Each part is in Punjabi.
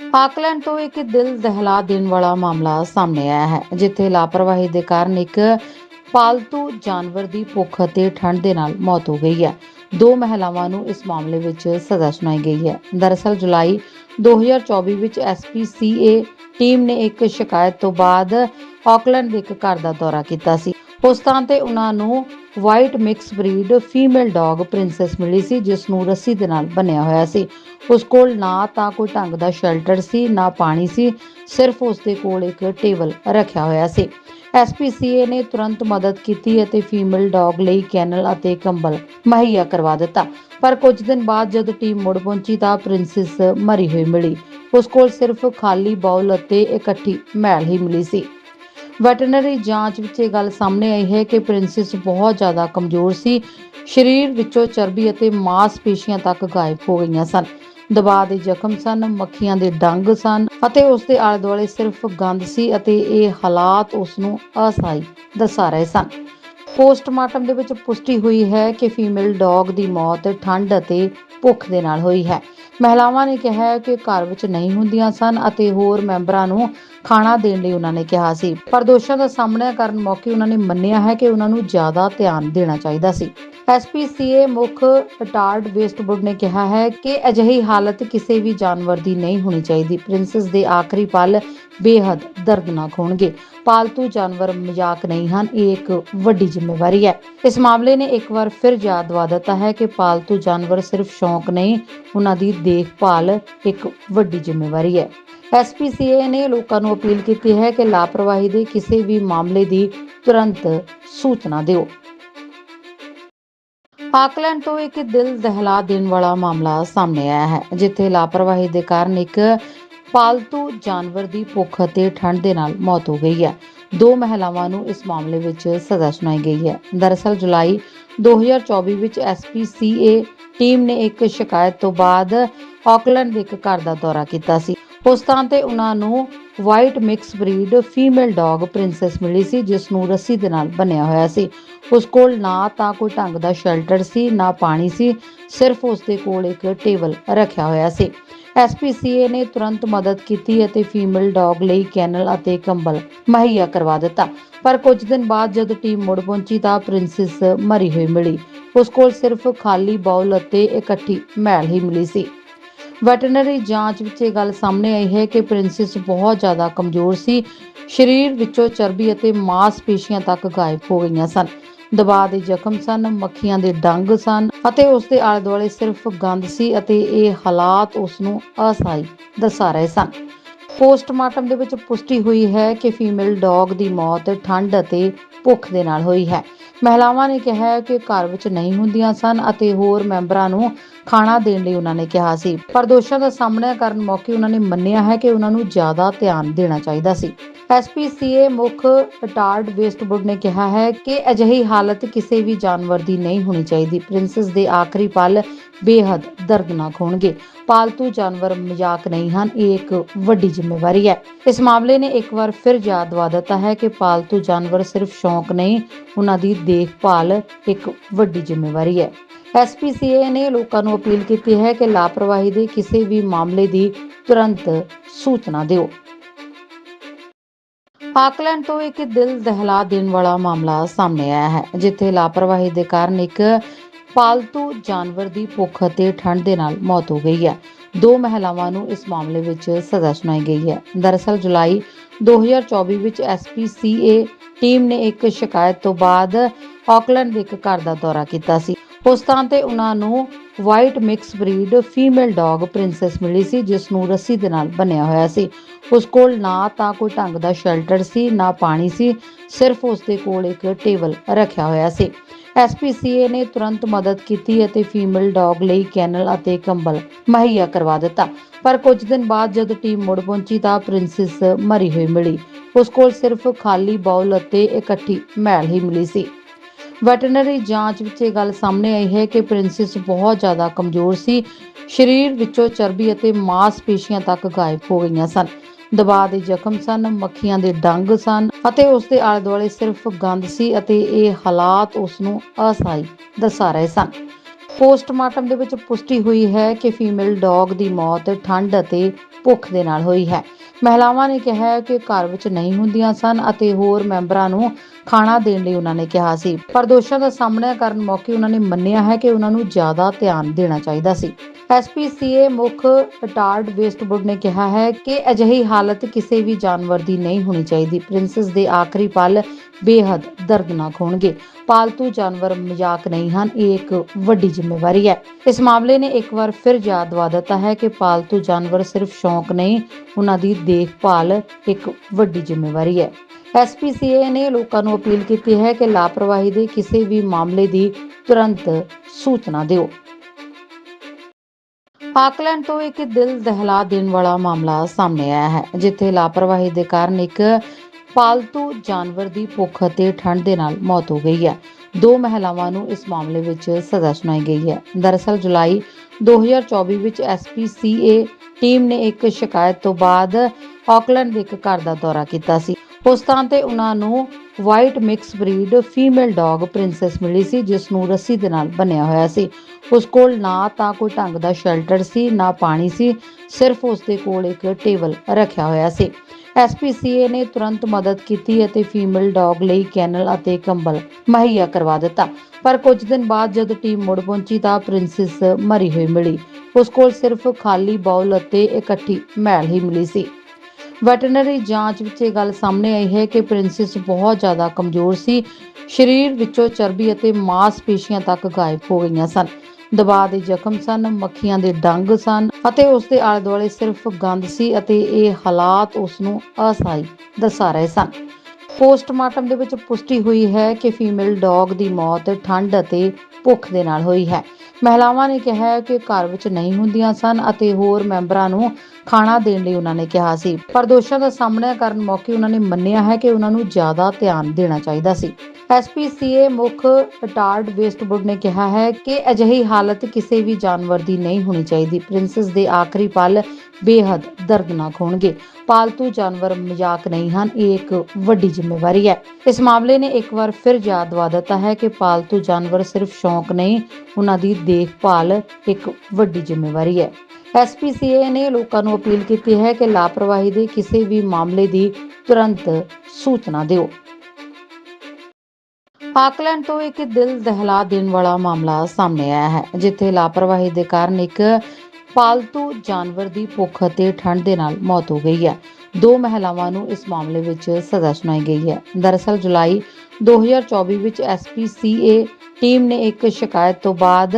ਆਕਲੈਂਡ ਤੋਂ ਇੱਕ ਦਿਲ ਦਹਿਲਾ ਦੇਣ ਵਾਲਾ ਮਾਮਲਾ ਸਾਹਮਣੇ ਆਇਆ ਹੈ, ਜਿੱਥੇ ਲਾਪਰਵਾਹੀ ਦੇ ਕਾਰਨ ਇੱਕ ਪਾਲਤੂ ਜਾਨਵਰ ਦੀ ਭੁੱਖ ਅਤੇ ਠੰਡ ਦੇ ਨਾਲ ਮੌਤ ਹੋ ਗਈ ਹੈ। ਦੋ ਮਹਿਲਾਵਾਂ ਨੂੰ ਇਸ ਮਾਮਲੇ ਵਿੱਚ ਸਜ਼ਾ ਸੁਣਾਈ ਗਈ ਹੈ। ਦਰਅਸਲ ਜੁਲਾਈ 2024 ਵਿੱਚ ਐਸਪੀਸੀਏ ਟੀਮ ਨੇ ਇੱਕ ਸ਼ਿਕਾਇਤ ਤੋਂ ਬਾਅਦ ਆਕਲੈਂਡ ਦੇ ਇੱਕ ਘਰ ਦਾ ਦੌਰਾ ਕੀਤਾ ਸੀ। ਉਸ ਥਾਂ ਤੇ ਉਹਨਾਂ ਨੂੰ white mix breed female dog princess ਮਿਲੀ ਸੀ, ਜਿਸ ਨੂੰ ਰੱਸੀ ਦੇ ਨਾਲ ਬੰਨਿਆ ਹੋਇਆ ਸੀ। ਉਸ ਕੋਲ ਨਾ ਤਾਂ ਕੋਈ ਢੰਗ ਦਾ ਸ਼ੈਲਟਰ ਸੀ, ਨਾ ਪਾਣੀ ਸੀ, ਸਿਰਫ ਉਸ ਦੇ ਕੋਲ ਇੱਕ ਟੇਬਲ ਰੱਖਿਆ ਹੋਇਆ ਸੀ। ਐਸਪੀਸੀਏ ਨੇ ਤੁਰੰਤ ਮਦਦ ਕੀਤੀ ਅਤੇ ਫੀਮੇਲ ਡੌਗ ਲਈ ਕੈਨਲ ਅਤੇ ਕੰਬਲ ਮੁਹੱਈਆ ਕਰਵਾ ਦਿੱਤਾ। ਪਰ ਕੁਝ ਦਿਨ ਬਾਅਦ ਜਦ ਟੀਮ ਮੁੜ ਪਹੁੰਚੀ ਤਾਂ ਪ੍ਰਿੰਸੈਸ ਮਰੀ ਹੋਈ ਮਿਲੀ। ਉਸ ਕੋਲ ਸਿਰਫ ਖਾਲੀ ਬਾਉਲ ਅਤੇ ਇਕੱਠੀ ਮੈਲ ਹੀ ਮਿਲੀ ਸੀ। ਵੈਟਰਨਰੀ ਜਾਂਚ ਵਿੱਚ ਇਹ ਗੱਲ ਸਾਹਮਣੇ ਆਈ ਹੈ ਕਿ ਪ੍ਰਿੰਸੈਸ ਬਹੁਤ ਜ਼ਿਆਦਾ ਕਮਜ਼ੋਰ ਸੀ। ਸਰੀਰ ਵਿੱਚੋਂ ਚਰਬੀ ਅਤੇ ਮਾਸਪੇਸ਼ੀਆਂ ਤੱਕ ਗਾਇਬ ਹੋ ਗਈਆਂ ਸਨ। ਦਬਾਅ ਦੇ ਜ਼ਖਮ ਸਨ, ਮੱਖੀਆਂ ਦੇ ਡੰਗ ਸਨ ਅਤੇ ਉਸ ਦੇ ਆਲੇ ਦੁਆਲੇ ਸਿਰਫ ਗੰਧ ਸੀ ਅਤੇ ਇਹ ਹਾਲਾਤ ਉਸ ਨੂੰ ਅਸਹਾਈ ਦਰਸਾ ਰਹੇ ਸਨ। ਪੋਸਟਮਾਰਟਮ ਦੇ ਵਿੱਚ ਪੁਸ਼ਟੀ ਹੋਈ ਹੈ ਕਿ ਫੀਮੇਲ ਡੌਗ ਦੀ ਮੌਤ ਠੰਡ ਅਤੇ ਭੁੱਖ ਦੇ ਨਾਲ ਹੋਈ ਹੈ। ਮਹਿਲਾਵਾਂ ਨੇ ਕਿਹਾ ਹੈ ਕਿ ਘਰ ਵਿੱਚ ਨਹੀਂ ਹੁੰਦੀਆਂ ਸਨ ਅਤੇ ਹੋਰ ਮੈਂਬਰਾਂ ਨੂੰ ਖਾਣਾ ਦੇਣ ਲਈ ਉਹਨਾਂ ਨੇ ਕਿਹਾ ਸੀ। ਪਰ ਦੋਸ਼ਾਂ ਦਾ ਸਾਹਮਣਾ ਕਰਨ ਮੌਕੇ ਉਹਨਾਂ ਨੇ ਮੰਨਿਆ ਹੈ ਕਿ ਉਹਨਾਂ ਨੂੰ ਜ਼ਿਆਦਾ ਧਿਆਨ ਦੇਣਾ ਚਾਹੀਦਾ ਸੀ। ਐਸਪੀਸੀਏ ਮੁੱਖ ਰਿਟਾਰਡ ਵੇਸਟਵੁੱਡ ਨੇ ਕਿਹਾ ਹੈ ਕਿ ਅਜਿਹੀ ਹਾਲਤ ਕਿਸੇ ਵੀ ਜਾਨਵਰ ਦੀ ਨਹੀਂ ਹੋਣੀ ਚਾਹੀਦੀ। ਪ੍ਰਿੰਸੈਸ ਦੇ ਆਖਰੀ ਪਲ ਬੇਹੱਦ ਦਰਦਨਾਕ ਹੋਣਗੇ। ਪਾਲਤੂ ਜਾਨਵਰ ਮਜ਼ਾਕ ਨਹੀਂ ਹਨ, ਇਹ ਇੱਕ ਵੱਡੀ ਜ਼ਿੰਮੇਵਾਰੀ ਹੈ। ਇਸ ਮਾਮਲੇ ਨੇ ਇੱਕ ਵਾਰ ਫਿਰ ਯਾਦ ਦਿਵਾ ਦਿੱਤਾ ਹੈ ਕਿ ਪਾਲਤੂ ਜਾਨਵਰ ਸਿਰਫ ਸ਼ੌਂਕ ਨਹੀਂ, ਉਹਨਾਂ ਦੀ ਦੇਖਭਾਲ ਇੱਕ ਵੱਡੀ ਜ਼ਿੰਮੇਵਾਰੀ ਹੈ। ਐਸਪੀਸੀਏ ਨੇ ਲੋਕਾਂ ਨੂੰ ਅਪੀਲ ਕੀਤੀ ਹੈ ਕਿ ਲਾਪਰਵਾਹੀ ਦੇ ਕਿਸੇ ਵੀ ਮਾਮਲੇ ਦੀ ਤੁਰੰਤ ਸੂਚਨਾ ਦਿਓ। ਆਕਲੈਂਡ ਤੋਂ ਇੱਕ ਦਿਲ ਦਹਿਲਾ ਦੇਣ ਵਾਲਾ ਮਾਮਲਾ ਸਾਹਮਣੇ ਆਇਆ ਹੈ, ਜਿੱਥੇ ਲਾਪਰਵਾਹੀ ਦੇ ਕਾਰਨ ਇੱਕ ਪਾਲਤੂ ਜਾਨਵਰ ਦੀ ਭੁੱਖ ਅਤੇ ਠੰਡ ਦੇ ਨਾਲ ਮੌਤ ਹੋ ਗਈ ਹੈ। ਦੋ ਮਹਿਲਾਵਾਂ ਨੂੰ ਇਸ ਮਾਮਲੇ ਵਿੱਚ ਸਜ਼ਾ ਸੁਣਾਈ ਗਈ ਹੈ। ਦਰਅਸਲ, ਜੁਲਾਈ 2024 ਵਿੱਚ ਐਸਪੀਸੀਏ ਟੀਮ ਨੇ ਇੱਕ ਸ਼ਿਕਾਇਤ ਤੋਂ ਬਾਅਦ ਆਕਲੈਂਡ ਦੇ ਇੱਕ ਘਰ ਦਾ ਦੌਰਾ ਕੀਤਾ ਸੀ। ਉਸ ਥਾਂ ਤੇ ਉਹਨਾਂ ਨੂੰ white mix breed female dog princess ਮਿਲੀ ਸੀ, ਜਿਸ ਨੂੰ ਰੱਸੀ ਦੇ ਨਾਲ ਬੰਨਿਆ ਹੋਇਆ ਸੀ। ਉਸ ਕੋਲ ਨਾ ਤਾਂ ਕੋਈ ਢੰਗ ਦਾ ਸ਼ੈਲਟਰ ਸੀ, ਨਾ ਪਾਣੀ ਸੀ, ਸਿਰਫ ਉਸ ਦੇ ਕੋਲ ਇੱਕ ਟੇਬਲ ਰੱਖਿਆ ਹੋਇਆ ਸੀ। ਐਸਪੀਸੀਏ ਨੇ ਤੁਰੰਤ ਮਦਦ ਕੀਤੀ ਅਤੇ ਫੀਮੇਲ ਡੌਗ ਲਈ ਕੈਨਲ ਅਤੇ ਕੰਬਲ ਮੁਹੱਈਆ ਕਰਵਾ ਦਿੱਤਾ। ਪਰ ਕੁਝ ਦਿਨ ਬਾਅਦ ਜਦ ਟੀਮ ਮੁੜ ਪਹੁੰਚੀ ਤਾਂ ਪ੍ਰਿੰਸੈਸ ਮਰੀ ਹੋਈ ਮਿਲੀ। ਉਸ ਕੋਲ ਸਿਰਫ ਖਾਲੀ ਬਾਉਲ ਅਤੇ ਇਕੱਠੀ ਮੈਲ ਹੀ ਮਿਲੀ ਸੀ। ਵੈਟਰਨਰੀ ਜਾਂਚ ਵਿੱਚ ਇਹ ਗੱਲ ਸਾਹਮਣੇ ਆਈ ਹੈ ਕਿ ਪ੍ਰਿੰਸੈਸ ਬਹੁਤ ਜ਼ਿਆਦਾ ਕਮਜ਼ੋਰ ਸੀ। ਸਰੀਰ ਵਿੱਚੋਂ ਚਰਬੀ ਅਤੇ ਮਾਸਪੇਸ਼ੀਆਂ ਤੱਕ ਗਾਇਬ ਹੋ ਗਈਆਂ ਸਨ। ਦਬਾਅ ਦੇ ਜ਼ਖਮ ਸਨ, ਮੱਖੀਆਂ ਦੇ ਡੰਗ ਸਨ ਅਤੇ ਉਸ ਦੇ ਆਲੇ ਦੁਆਲੇ ਸਿਰਫ ਗੰਦ ਸੀ ਅਤੇ ਇਹ ਹਾਲਾਤ ਉਸ ਨੂੰ ਅਸਹਾਈ ਦਰਸਾ ਰਹੇ ਸਨ। ਪੋਸਟਮਾਰਟਮ ਦੇ ਵਿੱਚ ਪੁਸ਼ਟੀ ਹੋਈ ਹੈ ਕਿ ਫੀਮੇਲ ਡੌਗ ਦੀ ਮੌਤ ਠੰਡ ਅਤੇ ਭੁੱਖ ਦੇ ਨਾਲ ਹੋਈ ਹੈ। ਮਹਿਲਾਵਾਂ ਨੇ ਕਿਹਾ ਹੈ ਕਿ ਘਰ ਵਿੱਚ ਨਹੀਂ ਹੁੰਦੀਆਂ ਸਨ ਅਤੇ ਹੋਰ ਮੈਂਬਰਾਂ ਨੂੰ ਖਾਣਾ ਦੇਣ ਲਈ ਉਹਨਾਂ ਨੇ ਕਿਹਾ ਸੀ। ਪਰ ਦੋਸ਼ਾਂ ਦਾ ਸਾਹਮਣਾ ਕਰਨ ਮੌਕੇ ਉਹਨਾਂ ਨੇ ਮੰਨਿਆ ਹੈ ਕਿ ਉਹਨਾਂ ਨੂੰ ਜ਼ਿਆਦਾ ਧਿਆਨ ਦੇਣਾ ਚਾਹੀਦਾ ਸੀ। ਐਸਪੀਸੀਏ ਮੁੱਖ ਰਿਟਾਰਡ ਵੇਸਟਵੁੱਡ ਨੇ ਕਿਹਾ ਹੈ ਕਿ ਅਜਿਹੀ ਹਾਲਤ ਕਿਸੇ ਵੀ ਜਾਨਵਰ ਦੀ ਨਹੀਂ ਹੋਣੀ ਚਾਹੀਦੀ। ਪ੍ਰਿੰਸੈਸ ਦੇ ਆਖਰੀ ਪਲ ਬੇਹੱਦ ਦਰਦਨਾਕ ਹੋਣਗੇ। ਪਾਲਤੂ ਜਾਨਵਰ ਮਜ਼ਾਕ ਨਹੀਂ ਹਨ, ਇਹ ਇੱਕ ਵੱਡੀ ਜ਼ਿੰਮੇਵਾਰੀ ਹੈ। ਇਸ ਮਾਮਲੇ ਨੇ ਇੱਕ ਵਾਰ ਫਿਰ ਯਾਦ ਦਿਵਾ ਦਿੱਤਾ ਹੈ ਕਿ ਪਾਲਤੂ ਜਾਨਵਰ ਸਿਰਫ ਸ਼ੌਂਕ ਨਹੀਂ, ਉਹਨਾਂ ਦੀ ਦੇਖਭਾਲ ਇੱਕ ਵੱਡੀ ਜ਼ਿੰਮੇਵਾਰੀ ਹੈ। ਐਸਪੀਸੀਏ ਨੇ ਲੋਕਾਂ ਨੂੰ ਅਪੀਲ ਕੀਤੀ ਹੈ ਕਿ ਲਾਪਰਵਾਹੀ ਦੇ ਕਿਸੇ ਵੀ ਮਾਮਲੇ ਦੀ ਤੁਰੰਤ ਸੂਚਨਾ ਦਿਓ। ਆਕਲੈਂਡ ਤੋਂ ਇੱਕ ਦਿਲ ਦਹਿਲਾ ਦੇਣ ਵਾਲਾ ਮਾਮਲਾ ਸਾਹਮਣੇ ਆਇਆ ਹੈ, ਜਿੱਥੇ ਲਾਪਰਵਾਹੀ ਦੇ ਕਾਰਨ ਇੱਕ ਪਾਲਤੂ ਜਾਨਵਰ ਦੀ ਭੁੱਖ ਅਤੇ ਠੰਡ ਦੇ ਨਾਲ ਮੌਤ ਹੋ ਗਈ ਹੈ। ਦੋ ਮਹਿਲਾਵਾਂ ਨੂੰ ਇਸ ਮਾਮਲੇ ਵਿੱਚ ਸਜ਼ਾ ਸੁਣਾਈ ਗਈ ਹੈ। ਦਰਅਸਲ ਜੁਲਾਈ 2024 ਵਿੱਚ ਐਸਪੀਸੀਏ ਟੀਮ ਨੇ ਇੱਕ ਸ਼ਿਕਾਇਤ ਤੋਂ ਬਾਅਦ ਆਕਲੈਂਡ ਦੇ ਇੱਕ ਘਰ ਦਾ ਦੌਰਾ ਕੀਤਾ ਸੀ। ਉਸ ਥਾਂ ਤੇ ਉਹਨਾਂ ਨੂੰ white mix breed female dog princess ਮਿਲੀ ਸੀ, ਜਿਸ ਨੂੰ ਰੱਸੀ ਦੇ ਨਾਲ ਬੰਨਿਆ ਹੋਇਆ ਸੀ। ਉਸ ਕੋਲ ਨਾ ਤਾਂ ਕੋਈ ਢੰਗ ਦਾ ਸ਼ੈਲਟਰ ਸੀ, ਨਾ ਪਾਣੀ ਸੀ, ਸਿਰਫ ਉਸ ਦੇ ਕੋਲ ਇੱਕ ਟੇਬਲ ਰੱਖਿਆ ਹੋਇਆ ਸੀ। ਐਸਪੀਸੀਏ ਨੇ ਤੁਰੰਤ ਮਦਦ ਕੀਤੀ ਅਤੇ ਫੀਮੇਲ ਡੌਗ ਲਈ ਕੈਨਲ ਅਤੇ ਕੰਬਲ ਮੁਹੱਈਆ ਕਰਵਾ ਦਿੱਤਾ। ਪਰ ਕੁਝ ਦਿਨ ਬਾਅਦ ਜਦ ਟੀਮ ਮੁੜ ਪਹੁੰਚੀ ਤਾਂ ਪ੍ਰਿੰਸੈਸ ਮਰੀ ਹੋਈ ਮਿਲੀ। ਉਸ ਕੋਲ ਸਿਰਫ ਖਾਲੀ ਬਾਉਲ ਅਤੇ ਇਕੱਠੀ ਮੈਲ ਹੀ ਮਿਲੀ ਸੀ। ਵੈਟਰਨਰੀ ਜਾਂਚ ਵਿੱਚ ਇਹ ਗੱਲ ਸਾਹਮਣੇ ਆਈ ਹੈ ਕਿ ਪ੍ਰਿੰਸੈਸ ਬਹੁਤ ਜ਼ਿਆਦਾ ਕਮਜ਼ੋਰ ਸੀ। ਸਰੀਰ ਵਿੱਚੋਂ ਚਰਬੀ ਅਤੇ ਮਾਸਪੇਸ਼ੀਆਂ ਤੱਕ ਗਾਇਬ ਹੋ ਗਈਆਂ ਸਨ। ਦਬਾਅ ਦੇ ਜ਼ਖਮ ਸਨ, ਮੱਖੀਆਂ ਦੇ ਡੰਗ ਸਨ ਅਤੇ ਉਸ ਦੇ ਆਲੇ ਦੁਆਲੇ ਸਿਰਫ ਗੰਧ ਸੀ ਅਤੇ ਇਹ ਹਾਲਾਤ ਉਸ ਨੂੰ ਅਸਹਾਈ ਦਰਸਾ ਰਹੇ ਸਨ। ਪੋਸਟਮਾਰਟਮ ਦੇ ਵਿੱਚ ਪੁਸ਼ਟੀ ਹੋਈ ਹੈ ਕਿ ਫੀਮੇਲ ਡੌਗ ਦੀ ਮੌਤ ਠੰਡ ਅਤੇ ਭੁੱਖ ਦੇ ਨਾਲ ਹੋਈ ਹੈ। ਮਹਿਲਾਵਾਂ ਨੇ ਕਿਹਾ ਕਿ ਘਰ ਵਿੱਚ ਨਹੀਂ ਹੁੰਦੀਆਂ ਸਨ ਅਤੇ ਹੋਰ ਮੈਂਬਰਾਂ ਨੂੰ ਖਾਣਾ ਦੇਣ ਲਈ ਉਹਨਾਂ ਨੇ ਕਿਹਾ ਸੀ। ਪਰ ਦੋਸ਼ਾਂ ਦਾ ਸਾਹਮਣਾ ਕਰਨ ਮੌਕੇ ਉਹਨਾਂ ਨੇ ਮੰਨਿਆ ਹੈ ਕਿ ਉਹਨਾਂ ਨੂੰ ਜ਼ਿਆਦਾ ਧਿਆਨ ਦੇਣਾ ਚਾਹੀਦਾ ਸੀ। ਐਸਪੀਸੀਏ ਮੁੱਖ ਰਿਟਾਰਡ ਵੇਸਟਵੁੱਡ ਨੇ ਕਿਹਾ ਹੈ ਕਿ ਅਜਿਹੀ ਹਾਲਤ ਕਿਸੇ ਵੀ ਜਾਨਵਰ ਦੀ ਨਹੀਂ ਹੋਣੀ ਚਾਹੀਦੀ। ਪ੍ਰਿੰਸੈਸ ਦੇ ਆਖਰੀ ਪਲ ਬੇਹੱਦ ਦਰਦਨਾਕ ਹੋਣਗੇ। ਪਾਲਤੂ ਜਾਨਵਰ ਮਜ਼ਾਕ ਨਹੀਂ ਹਨ, ਇਹ ਇੱਕ ਵੱਡੀ ਜ਼ਿੰਮੇਵਾਰੀ ਹੈ। ਇਸ ਮਾਮਲੇ ਨੇ ਇੱਕ ਵਾਰ ਫਿਰ ਯਾਦ ਦਿਵਾ ਦਿੱਤਾ ਹੈ ਕਿ ਪਾਲਤੂ ਜਾਨਵਰ ਸਿਰਫ ਸ਼ੌਂਕ ਨਹੀਂ, ਉਹਨਾਂ ਦੀ ਦੇਖਭਾਲ ਇੱਕ ਵੱਡੀ ਜ਼ਿੰਮੇਵਾਰੀ ਹੈ। ਐਸਪੀਸੀਏ ਨੇ ਲੋਕਾਂ ਨੂੰ ਅਪੀਲ ਕੀਤੀ ਹੈ ਕਿ ਲਾਪਰਵਾਹੀ ਦੇ ਕਿਸੇ ਵੀ ਮਾਮਲੇ ਦੀ ਤੁਰੰਤ ਸੂਚਨਾ ਦਿਓ। ਆਕਲੈਂਡ ਤੋਂ ਇੱਕ ਦਿਲ ਦਹਿਲਾ ਦੇਣ ਵਾਲਾ ਮਾਮਲਾ ਸਾਹਮਣੇ ਆਇਆ ਹੈ, ਜਿੱਥੇ ਲਾਪਰਵਾਹੀ ਦੇ ਕਾਰਨ ਇੱਕ ਪਾਲਤੂ ਜਾਨਵਰ ਦੀ ਭੁੱਖ ਅਤੇ ਠੰਡ ਦੇ ਨਾਲ ਮੌਤ ਹੋ ਗਈ ਹੈ। ਦੋ ਮਹਿਲਾਵਾਂ ਨੂੰ ਇਸ ਮਾਮਲੇ ਵਿੱਚ ਸਜ਼ਾ ਸੁਣਾਈ ਗਈ ਹੈ। ਦਰਅਸਲ, ਜੁਲਾਈ 2024 ਵਿੱਚ ਐਸਪੀਸੀਏ ਟੀਮ ਨੇ ਇੱਕ ਸ਼ਿਕਾਇਤ ਤੋਂ ਬਾਅਦ ਆਕਲੈਂਡ ਦੇ ਇੱਕ ਘਰ ਦਾ ਦੌਰਾ ਕੀਤਾ ਸੀ। ਉਸ ਥਾਂ ਤੇ ਉਹਨਾਂ ਨੂੰ white mix breed female dog princess ਮਿਲੀ ਸੀ, ਜਿਸ ਨੂੰ ਰੱਸੀ ਦੇ ਨਾਲ ਬੰਨਿਆ ਹੋਇਆ ਸੀ। ਉਸ ਕੋਲ ਨਾ ਤਾਂ ਕੋਈ ਢੰਗ ਦਾ ਸ਼ੈਲਟਰ ਸੀ, ਨਾ ਪਾਣੀ ਸੀ, ਸਿਰਫ ਉਸ ਦੇ ਕੋਲ ਇੱਕ ਟੇਬਲ ਰੱਖਿਆ ਹੋਇਆ ਸੀ। ਐਸਪੀਸੀਏ ਨੇ ਤੁਰੰਤ ਮਦਦ ਕੀਤੀ ਅਤੇ ਫੀਮੇਲ ਡੌਗ ਲਈ ਕੈਨਲ ਅਤੇ ਕੰਬਲ ਮੁਹੱਈਆ ਕਰਵਾ ਦਿੱਤਾ। ਪਰ ਕੁਝ ਦਿਨ ਬਾਅਦ ਜਦ ਟੀਮ ਮੁੜ ਪਹੁੰਚੀ ਤਾਂ ਪ੍ਰਿੰਸੈਸ ਮਰੀ ਹੋਈ ਮਿਲੀ। ਉਸ ਕੋਲ ਸਿਰਫ ਖਾਲੀ ਬਾਉਲ ਅਤੇ ਇਕੱਠੀ ਮੈਲ ਹੀ ਮਿਲੀ ਸੀ। ਵੈਟਰਨਰੀ ਜਾਂਚ ਵਿੱਚ ਇਹ ਗੱਲ ਸਾਹਮਣੇ ਆਈ ਹੈ ਕਿ ਪ੍ਰਿੰਸੈਸ ਬਹੁਤ ਜ਼ਿਆਦਾ ਕਮਜ਼ੋਰ ਸੀ। ਸਰੀਰ ਵਿੱਚੋਂ ਚਰਬੀ ਅਤੇ ਮਾਸਪੇਸ਼ੀਆਂ ਤੱਕ ਗਾਇਬ ਹੋ ਗਈਆਂ ਸਨ। ਦਬਾਅ ਦੇ ਜ਼ਖਮ ਸਨ, ਮੱਖੀਆਂ ਦੇ ਡੰਗ ਸਨ ਅਤੇ ਉਸ ਦੇ ਆਲੇ ਦੁਆਲੇ ਸਿਰਫ ਗੰਧ ਸੀ ਅਤੇ ਇਹ ਹਾਲਾਤ ਉਸ ਨੂੰ ਅਸਹਾਈ ਦਰਸਾ ਰਹੇ ਸਨ। ਪੋਸਟਮਾਰਟਮ ਦੇ ਵਿੱਚ ਪੁਸ਼ਟੀ ਹੋਈ ਹੈ ਕਿ ਫੀਮੇਲ ਡੌਗ ਦੀ ਮੌਤ ਠੰਡ ਅਤੇ ਭੁੱਖ ਦੇ ਨਾਲ ਹੋਈ ਹੈ। ਮਹਿਲਾਵਾਂ ਨੇ ਕਿਹਾ ਕਿ ਘਰ ਵਿੱਚ ਨਹੀਂ ਹੁੰਦੀਆਂ ਸਨ ਅਤੇ ਹੋਰ ਮੈਂਬਰਾਂ ਨੂੰ ਖਾਣਾ ਦੇਣ ਲਈ ਉਹਨਾਂ ਨੇ ਕਿਹਾ ਸੀ। ਪਰ ਦੋਸ਼ਾਂ ਦਾ ਸਾਹਮਣਾ ਕਰਨ ਮੌਕੇ ਉਹਨਾਂ ਨੇ ਮੰਨਿਆ ਹੈ ਕਿ ਉਹਨਾਂ ਨੂੰ ਜ਼ਿਆਦਾ ਧਿਆਨ ਦੇਣਾ ਚਾਹੀਦਾ ਸੀ। ਐਸਪੀਸੀਏ ਮੁੱਖ ਰਿਟਾਰਡ ਵੇਸਟਵੁੱਡ ਨੇ ਕਿਹਾ ਹੈ ਕਿ ਅਜਿਹੀ ਹਾਲਤ ਕਿਸੇ ਵੀ ਜਾਨਵਰ ਦੀ ਨਹੀਂ ਹੋਣੀ ਚਾਹੀਦੀ। ਪ੍ਰਿੰਸੈਸ ਦੇ ਆਖਰੀ ਪਲ ਬੇਹੱਦ ਦਰਦਨਾਕ ਹੋਣਗੇ। ਪਾਲਤੂ ਜਾਨਵਰ ਮਜ਼ਾਕ ਨਹੀਂ ਹਨ, ਇਹ ਇੱਕ ਵੱਡੀ ਜ਼ਿੰਮੇਵਾਰੀ ਹੈ। ਇਸ ਮਾਮਲੇ ਨੇ ਇੱਕ ਵਾਰ ਫਿਰ ਯਾਦ ਦਿਵਾ ਦਿੱਤਾ ਹੈ ਕਿ ਪਾਲਤੂ ਜਾਨਵਰ ਸਿਰਫ ਸ਼ੌਂਕ ਨਹੀਂ, ਉਹਨਾਂ ਦੀ ਦੇਖਭਾਲ ਇੱਕ ਵੱਡੀ ਜ਼ਿੰਮੇਵਾਰੀ ਹੈ। ਐਸਪੀਸੀਏ ਨੇ ਲੋਕਾਂ ਨੂੰ ਅਪੀਲ ਕੀਤੀ ਹੈ ਕਿ ਲਾਪਰਵਾਹੀ ਦੇ ਕਿਸੇ ਵੀ ਮਾਮਲੇ ਦੀ ਤੁਰੰਤ ਸੂਚਨਾ ਦਿਓ। ਆਕਲੈਂਡ ਤੋਂ ਇੱਕ ਦਿਲ ਦਹਿਲਾ ਦੇਣ ਵਾਲਾ ਮਾਮਲਾ ਸਾਹਮਣੇ ਆਇਆ ਹੈ, ਜਿੱਥੇ ਲਾਪਰਵਾਹੀ ਦੇ ਕਾਰਨ ਇੱਕ ਪਾਲਤੂ ਜਾਨਵਰ ਦੀ ਭੁੱਖ ਅਤੇ ਠੰਡ ਦੇ ਨਾਲ ਮੌਤ ਹੋ ਗਈ ਹੈ। ਦੋ ਮਹਿਲਾਵਾਂ ਨੂੰ ਇਸ ਮਾਮਲੇ ਵਿੱਚ ਸਜ਼ਾ ਸੁਣਾਈ ਗਈ ਹੈ। ਦਰਅਸਲ, ਜੁਲਾਈ 2024 ਵਿੱਚ ਐਸਪੀਸੀਏ ਟੀਮ ਨੇ ਇੱਕ ਸ਼ਿਕਾਇਤ ਤੋਂ ਬਾਅਦ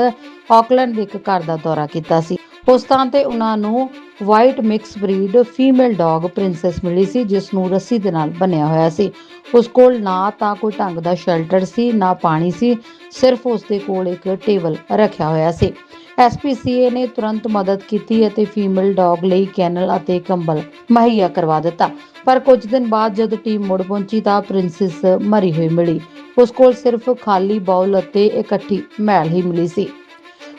ਆਕਲੈਂਡ ਦੇ ਇੱਕ ਘਰ ਦਾ ਦੌਰਾ ਕੀਤਾ ਸੀ। ਉਸ ਥਾਂ ਤੇ ਉਹਨਾਂ ਨੂੰ white mix breed female dog princess ਮਿਲੀ ਸੀ, ਜਿਸ ਨੂੰ ਰੱਸੀ ਦੇ ਨਾਲ ਬੰਨਿਆ ਹੋਇਆ ਸੀ। ਉਸ ਕੋਲ ਨਾ ਤਾਂ ਕੋਈ ਢੰਗ ਦਾ ਸ਼ੈਲਟਰ ਸੀ, ਨਾ ਪਾਣੀ ਸੀ, ਸਿਰਫ ਉਸ ਦੇ ਕੋਲ ਇੱਕ ਟੇਬਲ ਰੱਖਿਆ ਹੋਇਆ ਸੀ। ਐਸਪੀਸੀਏ ਨੇ ਤੁਰੰਤ ਮਦਦ ਕੀਤੀ ਅਤੇ ਫੀਮੇਲ ਡੌਗ ਲਈ ਕੈਨਲ ਅਤੇ ਕੰਬਲ ਮੁਹੱਈਆ ਕਰਵਾ ਦਿੱਤਾ। ਪਰ ਕੁਝ ਦਿਨ ਬਾਅਦ ਜਦ ਟੀਮ ਮੁੜ ਪਹੁੰਚੀ ਤਾਂ ਪ੍ਰਿੰਸੈਸ ਮਰੀ ਹੋਈ ਮਿਲੀ। ਉਸ ਕੋਲ ਸਿਰਫ ਖਾਲੀ ਬਾਉਲ ਅਤੇ ਇਕੱਠੀ ਮੈਲ ਹੀ ਮਿਲੀ ਸੀ।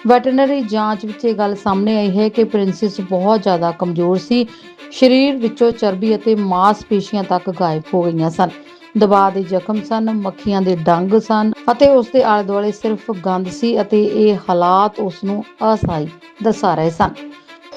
ਵੈਟਰਨਰੀ ਜਾਂਚ ਵਿੱਚ ਇਹ ਗੱਲ ਸਾਹਮਣੇ ਆਈ ਹੈ ਕਿ ਪ੍ਰਿੰਸੈਸ ਬਹੁਤ ਜ਼ਿਆਦਾ ਕਮਜ਼ੋਰ ਸੀ। ਸਰੀਰ ਵਿੱਚੋਂ ਚਰਬੀ ਅਤੇ ਮਾਸਪੇਸ਼ੀਆਂ ਤੱਕ ਗਾਇਬ ਹੋ ਗਈਆਂ ਸਨ। ਦਬਾਅ ਦੇ ਜ਼ਖਮ ਸਨ, ਮੱਖੀਆਂ ਦੇ ਡੰਗ ਸਨ ਅਤੇ ਉਸ ਦੇ ਆਲੇ ਦੁਆਲੇ ਸਿਰਫ ਗੰਧ ਸੀ ਅਤੇ ਇਹ ਹਾਲਾਤ ਉਸ ਨੂੰ ਅਸਹਾਈ ਦਰਸਾ ਰਹੇ ਸਨ।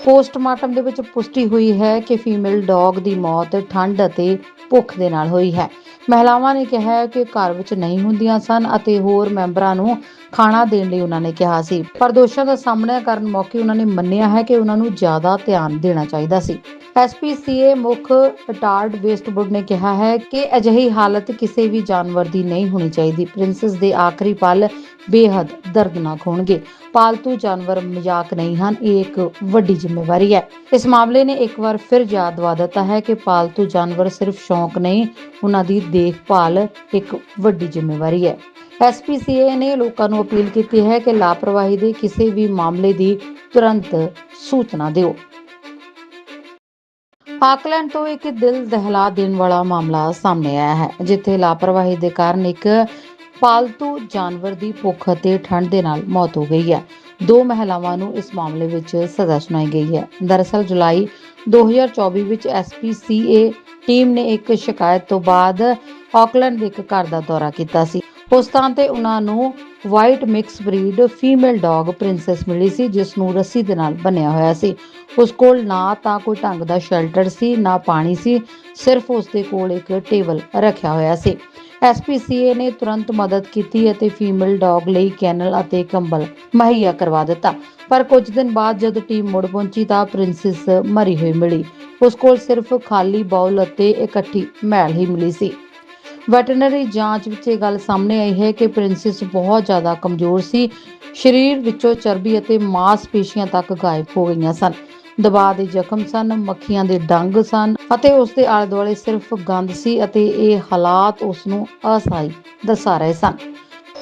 ਪੋਸਟਮਾਰਟਮ ਦੇ ਵਿੱਚ ਪੁਸ਼ਟੀ ਹੋਈ ਹੈ ਕਿ ਫੀਮੇਲ ਡੌਗ ਦੀ ਮੌਤ ਠੰਡ ਅਤੇ ਭੁੱਖ ਦੇ ਨਾਲ ਹੋਈ ਹੈ। ਮਹਿਲਾਵਾਂ ਨੇ ਕਿਹਾ ਕਿ ਘਰ ਵਿੱਚ ਨਹੀਂ ਹੁੰਦੀਆਂ ਸਨ ਅਤੇ ਹੋਰ ਮੈਂਬਰਾਂ ਨੂੰ ਖਾਣਾ ਦੇਣ ਲਈ ਉਹਨਾਂ ਨੇ ਕਿਹਾ ਸੀ। ਪਰ ਦੋਸ਼ਾਂ ਦਾ ਸਾਹਮਣਾ ਕਰਨ ਮੌਕੇ ਉਹਨਾਂ ਨੇ ਮੰਨਿਆ ਹੈ ਕਿ ਉਹਨਾਂ ਨੂੰ ਜ਼ਿਆਦਾ ਧਿਆਨ ਦੇਣਾ ਚਾਹੀਦਾ ਸੀ। ਐਸਪੀਸੀਏ ਮੁੱਖ ਰਿਟਾਰਡ ਵੇਸਟਵੁੱਡ ਨੇ ਕਿਹਾ ਹੈ ਕਿ ਅਜਿਹੀ ਹਾਲਤ ਕਿਸੇ ਵੀ ਜਾਨਵਰ ਦੀ ਨਹੀਂ ਹੋਣੀ ਚਾਹੀਦੀ। ਪ੍ਰਿੰਸੈਸ ਦੇ ਆਖਰੀ ਪਲ ਬੇਹੱਦ ਦਰਦਨਾਕ ਹੋਣਗੇ। ਪਾਲਤੂ ਜਾਨਵਰ ਮਜ਼ਾਕ ਨਹੀਂ ਹਨ, ਇਹ ਇੱਕ ਵੱਡੀ ਜ਼ਿੰਮੇਵਾਰੀ ਹੈ। ਇਸ ਮਾਮਲੇ ਨੇ ਇੱਕ ਵਾਰ ਫਿਰ ਯਾਦ ਦਿਵਾ ਦਿੱਤਾ ਹੈ ਕਿ ਪਾਲਤੂ ਜਾਨਵਰ ਸਿਰਫ ਸ਼ੌਂਕ ਨਹੀਂ, ਉਹਨਾਂ ਦੀ ਦੇਖਭਾਲ ਇੱਕ ਵੱਡੀ ਜ਼ਿੰਮੇਵਾਰੀ ਹੈ। ਐਸਪੀਸੀਏ ਨੇ ਲੋਕਾਂ ਨੂੰ ਅਪੀਲ ਕੀਤੀ ਹੈ ਕਿ ਲਾਪਰਵਾਹੀ ਦੇ ਕਿਸੇ ਵੀ ਮਾਮਲੇ ਦੀ ਤੁਰੰਤ ਸੂਚਨਾ ਦਿਓ। ਆਕਲੈਂਡ ਤੋਂ ਇੱਕ ਦਿਲ ਦਹਿਲਾ ਦੇਣ ਵਾਲਾ ਮਾਮਲਾ ਸਾਹਮਣੇ ਆਇਆ ਹੈ, ਜਿੱਥੇ ਲਾਪਰਵਾਹੀ ਦੇ ਕਾਰਨ ਇੱਕ ਪਾਲਤੂ ਜਾਨਵਰ ਦੀ ਭੁੱਖ ਅਤੇ ਠੰਡ ਦੇ ਨਾਲ ਮੌਤ ਹੋ ਗਈ ਹੈ। ਦੋ ਮਹਿਲਾਵਾਂ ਨੂੰ ਇਸ ਮਾਮਲੇ ਵਿੱਚ ਸਜ਼ਾ ਸੁਣਾਈ ਗਈ ਹੈ। ਦਰਅਸਲ, ਜੁਲਾਈ 2024 ਵਿੱਚ ਐਸਪੀਸੀਏ ਟੀਮ ਨੇ ਇੱਕ ਸ਼ਿਕਾਇਤ ਤੋਂ ਬਾਅਦ ਆਕਲੈਂਡ ਦੇ ਇੱਕ ਘਰ ਦਾ ਦੌਰਾ ਕੀਤਾ ਸੀ। ਉਸ ਥਾਂ ਤੇ ਉਹਨਾਂ ਨੂੰ white mix breed female dog princess ਮਿਲੀ ਸੀ, ਜਿਸ ਨੂੰ ਰੱਸੀ ਦੇ ਨਾਲ ਬੰਨਿਆ ਹੋਇਆ ਸੀ। ਉਸ ਕੋਲ ਨਾ ਤਾਂ ਕੋਈ ਢੰਗ ਦਾ ਸ਼ੈਲਟਰ ਸੀ, ਨਾ ਪਾਣੀ ਸੀ, ਸਿਰਫ ਉਸ ਦੇ ਕੋਲ ਇੱਕ ਟੇਬਲ ਰੱਖਿਆ ਹੋਇਆ ਸੀ। ਐਸਪੀਸੀਏ ਨੇ ਤੁਰੰਤ ਮਦਦ ਕੀਤੀ ਅਤੇ ਫੀਮੇਲ ਡੌਗ ਲਈ ਕੈਨਲ ਅਤੇ ਕੰਬਲ ਮੁਹੱਈਆ ਕਰਵਾ ਦਿੱਤਾ। ਪਰ ਕੁਝ ਦਿਨ ਬਾਅਦ ਜਦ ਟੀਮ ਮੁੜ ਪਹੁੰਚੀ ਤਾਂ ਪ੍ਰਿੰਸੈਸ ਮਰੀ ਹੋਈ ਮਿਲੀ। ਉਸ ਕੋਲ ਸਿਰਫ ਖਾਲੀ ਬਾਉਲ ਅਤੇ ਇਕੱਠੀ ਮੈਲ ਹੀ ਮਿਲੀ ਸੀ। ਵੈਟਰਨਰੀ ਜਾਂਚ ਵਿੱਚ ਇਹ ਗੱਲ ਸਾਹਮਣੇ ਆਈ ਹੈ ਕਿ ਪ੍ਰਿੰਸੈਸ ਬਹੁਤ ਜ਼ਿਆਦਾ ਕਮਜ਼ੋਰ ਸੀ। ਸਰੀਰ ਵਿੱਚੋਂ ਚਰਬੀ ਅਤੇ ਮਾਸਪੇਸ਼ੀਆਂ ਤੱਕ ਗਾਇਬ ਹੋ ਗਈਆਂ ਸਨ। ਦਬਾਅ ਦੇ ਜ਼ਖਮ ਸਨ, ਮੱਖੀਆਂ ਦੇ ਡੰਗ ਸਨ ਅਤੇ ਉਸ ਦੇ ਆਲੇ ਦੁਆਲੇ ਸਿਰਫ ਗੰਦ ਸੀ ਅਤੇ ਇਹ ਹਾਲਾਤ ਉਸ ਨੂੰ ਅਸਹਾਈ ਦਰਸਾ ਰਹੇ ਸਨ।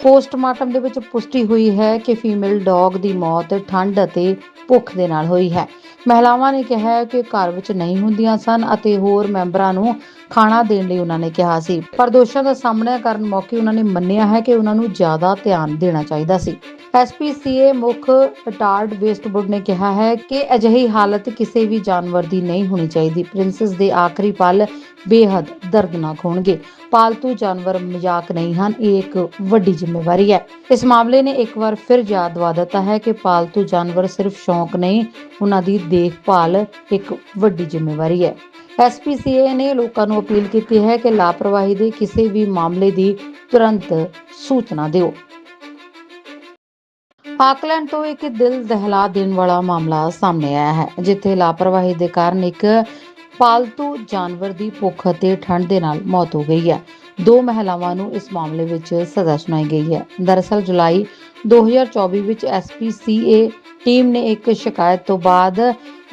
ਪੋਸਟਮਾਰਟਮ ਦੇ ਵਿੱਚ ਪੁਸ਼ਟੀ ਹੋਈ ਹੈ ਕਿ ਫੀਮੇਲ ਡੌਗ ਦੀ ਮੌਤ ਠੰਡ ਅਤੇ ਭੁੱਖ ਦੇ ਨਾਲ ਹੋਈ ਹੈ। ਮਹਿਲਾਵਾਂ ਨੇ ਕਿਹਾ ਹੈ ਕਿ ਘਰ ਵਿੱਚ ਨਹੀਂ ਹੁੰਦੀਆਂ ਸਨ ਅਤੇ ਹੋਰ ਮੈਂਬਰਾਂ ਨੂੰ ਖਾਣਾ ਦੇਣ ਲਈ ਉਹਨਾਂ ਨੇ ਕਿਹਾ ਸੀ। ਪਰ ਦੋਸ਼ਾਂ ਦਾ ਸਾਹਮਣਾ ਕਰਨ ਮੌਕੇ ਉਹਨਾਂ ਨੇ ਮੰਨਿਆ ਹੈ ਕਿ ਉਹਨਾਂ ਨੂੰ ਜ਼ਿਆਦਾ ਧਿਆਨ ਦੇਣਾ ਚਾਹੀਦਾ ਸੀ। ਐਸਪੀਸੀਏ ਮੁੱਖ ਰਿਟਾਰਡ ਵੇਸਟ ਨੇ ਕਿਹਾ ਹੈ ਕਿ ਅਜਿਹੀ ਹਾਲਤ ਕਿਸੇ ਵੀ ਜਾਨਵਰ ਦੀ ਨਹੀਂ ਹੋਣੀ ਚਾਹੀਦੀ। ਪ੍ਰਿੰਸੈਸ ਦੇ ਆਖਰੀ ਪਲ ਬੇਹੱਦ ਦਰਦਨਾਕ ਹੋਣਗੇ। ਪਾਲਤੂ ਜਾਨਵਰ ਮਜ਼ਾਕ ਨਹੀਂ ਹਨ, ਇਹ ਇੱਕ ਵੱਡੀ ਜ਼ਿੰਮੇਵਾਰੀ ਹੈ। ਇਸ ਮਾਮਲੇ ਨੇ ਇੱਕ ਵਾਰ ਫਿਰ ਯਾਦ ਦਿਵਾ ਦਿੱਤਾ ਹੈ ਕਿ ਪਾਲਤੂ ਜਾਨਵਰ ਸਿਰਫ ਸ਼ੌਂਕ ਨਹੀਂ, ਉਹਨਾਂ ਦੀ ਦੇਖਭਾਲ ਇੱਕ ਵੱਡੀ ਜ਼ਿੰਮੇਵਾਰੀ ਹੈ। ਐਸਪੀਸੀਏ ਨੇ ਲੋਕਾਂ ਨੂੰ ਅਪੀਲ ਕੀਤੀ ਹੈ ਕਿ ਲਾਪਰਵਾਹੀ ਦੇ ਕਿਸੇ ਵੀ ਮਾਮਲੇ ਦੀ ਤੁਰੰਤ ਸੂਚਨਾ ਦਿਓ। ਆਕਲੈਂਡ ਤੋਂ ਇੱਕ ਦਿਲ ਦਹਿਲਾ ਦੇਣ ਵਾਲਾ ਮਾਮਲਾ ਸਾਹਮਣੇ ਆਇਆ ਹੈ, ਜਿੱਥੇ ਲਾਪਰਵਾਹੀ ਦੇ ਕਾਰਨ ਇੱਕ ਪਾਲਤੂ ਜਾਨਵਰ ਦੀ ਭੁੱਖ ਅਤੇ ਠੰਡ ਦੇ ਨਾਲ ਮੌਤ ਹੋ ਗਈ ਹੈ। ਦੋ ਮਹਿਲਾਵਾਂ ਨੂੰ ਇਸ ਮਾਮਲੇ ਵਿੱਚ ਸਜ਼ਾ ਸੁਣਾਈ ਗਈ ਹੈ। ਦਰਅਸਲ ਜੁਲਾਈ 2024 ਵਿੱਚ ਐਸਪੀਸੀਏ ਟੀਮ ਨੇ ਇੱਕ ਸ਼ਿਕਾਇਤ ਤੋਂ ਬਾਅਦ